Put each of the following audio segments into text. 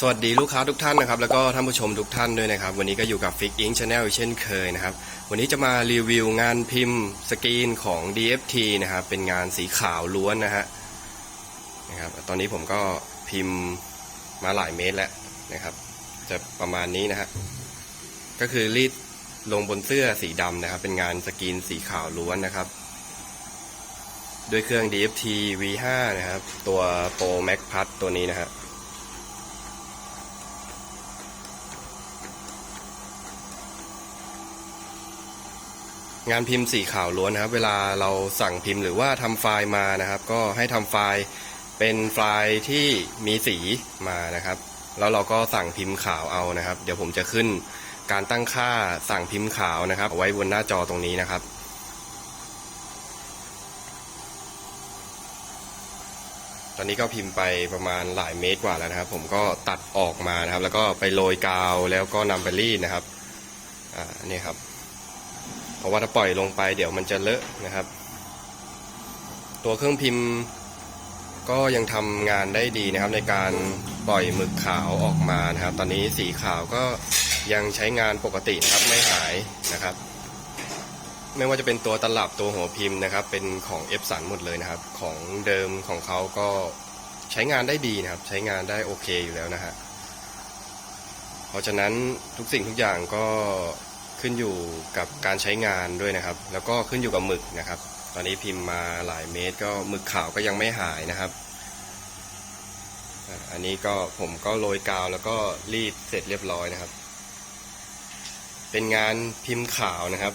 สวัสดีลูกค้าทุกท่านนะครับแล้วก็ท่านผู้ชมทุกท่านด้วยนะครับ วันนี้ก็อยู่กับ Fix Ink Channel เช่นเคยนะครับ วันนี้จะมารีวิวงานพิมพ์สกรีนของ DFT นะครับ เป็นงานสีขาวล้วนนะฮะนะครับ ตอนนี้ผมก็พิมพ์มาหลายเมตรแล้วนะครับ จะประมาณนี้นะฮะก็คือรีดลงบนเสื้อสีดำนะครับ เป็นงานสกรีนสีขาวล้วนนะครับด้วยเครื่อง DFT V5 นะครับ ตัว Pro Max Plus ตัวนี้นะฮะ งานพิมพ์สีขาวล้วนนะครับ เวลาเราสั่งพิมพ์หรือว่าทำไฟล์มานะครับ ก็ให้ทำไฟล์เป็นไฟล์ที่มีสีมานะครับ แล้วเราก็สั่งพิมพ์ขาวเอานะครับ เดี๋ยวผมจะขึ้นการตั้งค่าสั่งพิมพ์ขาวนะครับ ไว้บนหน้าจอตรงนี้นะครับตอนนี้ก็พิมพ์ไปประมาณหลายเมตรกว่าแล้วนะครับ ผมก็ตัดออกมานะครับ แล้วก็ไปโรยกาวแล้วก็นำไปรีดนะครับ อ่านี่ครับ เพราะว่าถ้าปล่อยลงไปเดี๋ยวมันจะเลอะนะครับ ตัวเครื่องพิมพ์ก็ยังทำงานได้ดีนะครับ ในการปล่อยหมึกขาวออกมานะครับ ตอนนี้สีขาวก็ยังใช้งานปกตินะครับไม่หายนะครับ ไม่ว่าจะเป็นตัวตลับตัวหัวพิมพ์นะครับ เป็นของเอฟสันหมดเลยนะครับ ของเดิมของเขาก็ใช้งานได้ดีนะครับ ใช้งานได้โอเคอยู่แล้วนะฮะเพราะฉะนั้นทุกสิ่งทุกอย่างก็ ขึ้นอยู่กับการใช้งานด้วยนะครับ แล้วก็ขึ้นอยู่กับหมึกนะครับ ตอนนี้พิมพ์มาหลายเมตร ก็หมึกขาวก็ยังไม่หายนะครับ อันนี้ก็ผมก็โรยกาวแล้วก็รีดเสร็จเรียบร้อยนะครับ เป็นงานพิมพ์ขาวนะครับ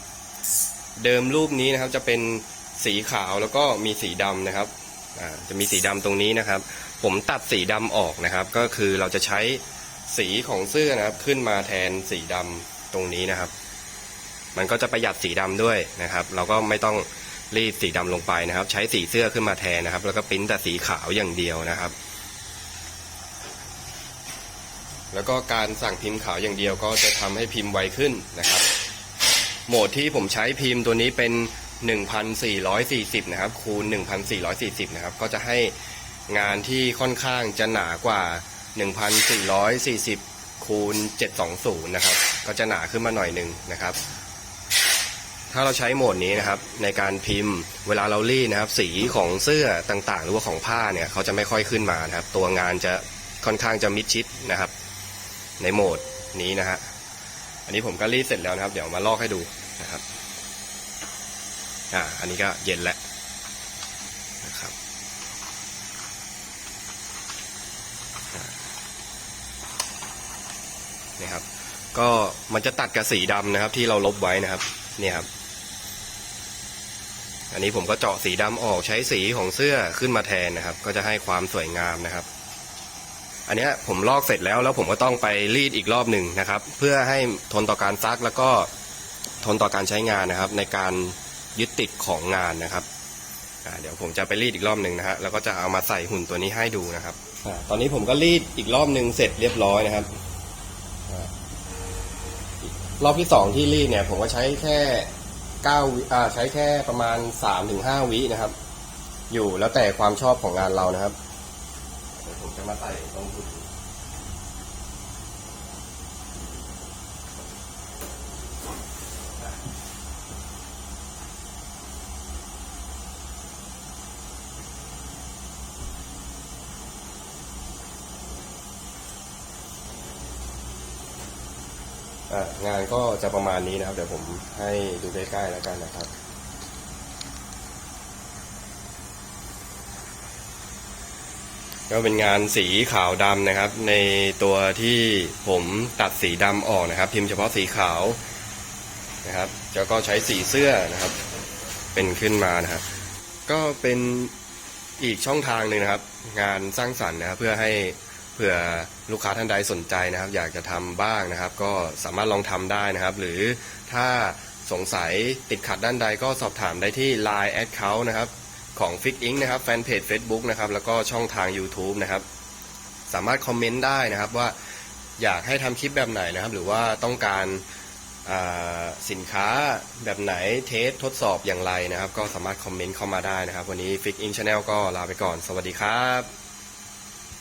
เดิมรูปนี้นะครับจะเป็นสีขาวแล้วก็มีสีดำนะครับจะมีสีดำตรงนี้นะครับ ผมตัดสีดำออกนะครับ ก็คือเราจะใช้สีของเสื้อนะครับ ขึ้นมาแทนสีดำตรงนี้นะครับ มันก็จะประหยัดสีดำด้วยนะครับ เราก็ไม่ต้องรีดสีดำลงไปนะครับ ใช้สีเสื้อขึ้นมาแทนนะครับ แล้วก็ปริ้นแต่สีขาวอย่างเดียวนะครับ แล้วก็การสั่งพิมพ์ขาวอย่างเดียวก็จะทำให้พิมพ์ไวขึ้นนะครับ โหมดที่ผมใช้พิมพ์ตัวนี้เป็น 1440 นะครับ คูณ 1440 นะครับ ก็จะให้งานที่ค่อนข้างจะหนากว่า 1440 คูณ 720 นะครับ ก็จะหนาขึ้นมาหน่อยหนึ่งนะครับ ถ้าเราใช้โหมดนี้นะครับในการพิมพ์เวลาเรารีดนะครับ สีของเสื้อต่างๆ หรือว่าของผ้าเนี่ยเขาจะไม่ค่อยขึ้นมานะครับ ตัวงานจะค่อนข้างจะมิดชิดนะครับ ในโหมดนี้นะฮะอันนี้ผมก็รีดเสร็จแล้วนะครับ เดี๋ยวมาลอกให้ดูนะครับอ่าอันนี้ก็เย็นแล้วนะครับนี่ครับ ก็มันจะตัดกับสีดำนะครับ ที่เราลบไว้นะครับนี่ครับ อันนี้ผมก็เจาะสีดำออกใช้สีของเสื้อขึ้นมาแทนนะครับ ก็จะให้ความสวยงามนะครับ อันนี้ผมลอกเสร็จแล้วแล้วผมก็ต้องไปรีดอีกรอบหนึ่งนะครับ เพื่อให้ทนต่อการซักแล้วก็ทนต่อการใช้งานนะครับ ในการยึดติดของงานนะครับเดี๋ยวผมจะไปรีดอีกรอบหนึ่งนะฮะแล้วก็จะเอามาใส่หุ่นตัวนี้ให้ดูนะครับอตอนนี้ผมก็รีดอีกรอบหนึ่งเสร็จเรียบร้อยนะครับรอบที่สองที่รีดเนี่ย ผมก็ใช้แค่ เก้าวิอ่าใช้แค่ประมาณสามถึงห้าวินะครับ อยู่แล้วแต่ความชอบของงานเรานะครับเดี๋ยวผมจะมาใส่ตรงหุ่น งานก็จะประมาณนี้นะครับ เดี๋ยวผมให้ดูใกล้ๆแล้วกันนะครับก็เป็นงานสีขาวดำนะครับ ในตัวที่ผมตัดสีดำออกนะครับ พิมพ์เฉพาะสีขาวนะครับแล้วก็ใช้สีเสื้อนะครับ เป็นขึ้นมานะครับ ก็เป็นอีกช่องทางหนึ่งนะครับ งานสร้างสรรค์นะครับเพื่อให้ ผื่อลูกค้าท่านใดสนใจนะครับ อยากจะทำบ้างนะครับ ก็สามารถลองทำได้นะครับ หรือถ้าสงสัยติดขัดด้านใดก็สอบถามได้ที่ Line Account นะครับของ Fix Ink นะครับแฟนเพจ Facebook นะครับแล้วก็ช่องทาง YouTube นะครับ สามารถคอมเมนต์ได้นะครับว่าอยากให้ทำคลิปแบบไหนนะครับ หรือว่าต้องการสินค้าแบบไหนเทสทดสอบอย่างไรนะครับ ก็สามารถคอมเมนต์เข้ามาได้นะครับ วันนี้ Fix Ink Channel ก็ลาไปก่อน สวัสดีครับ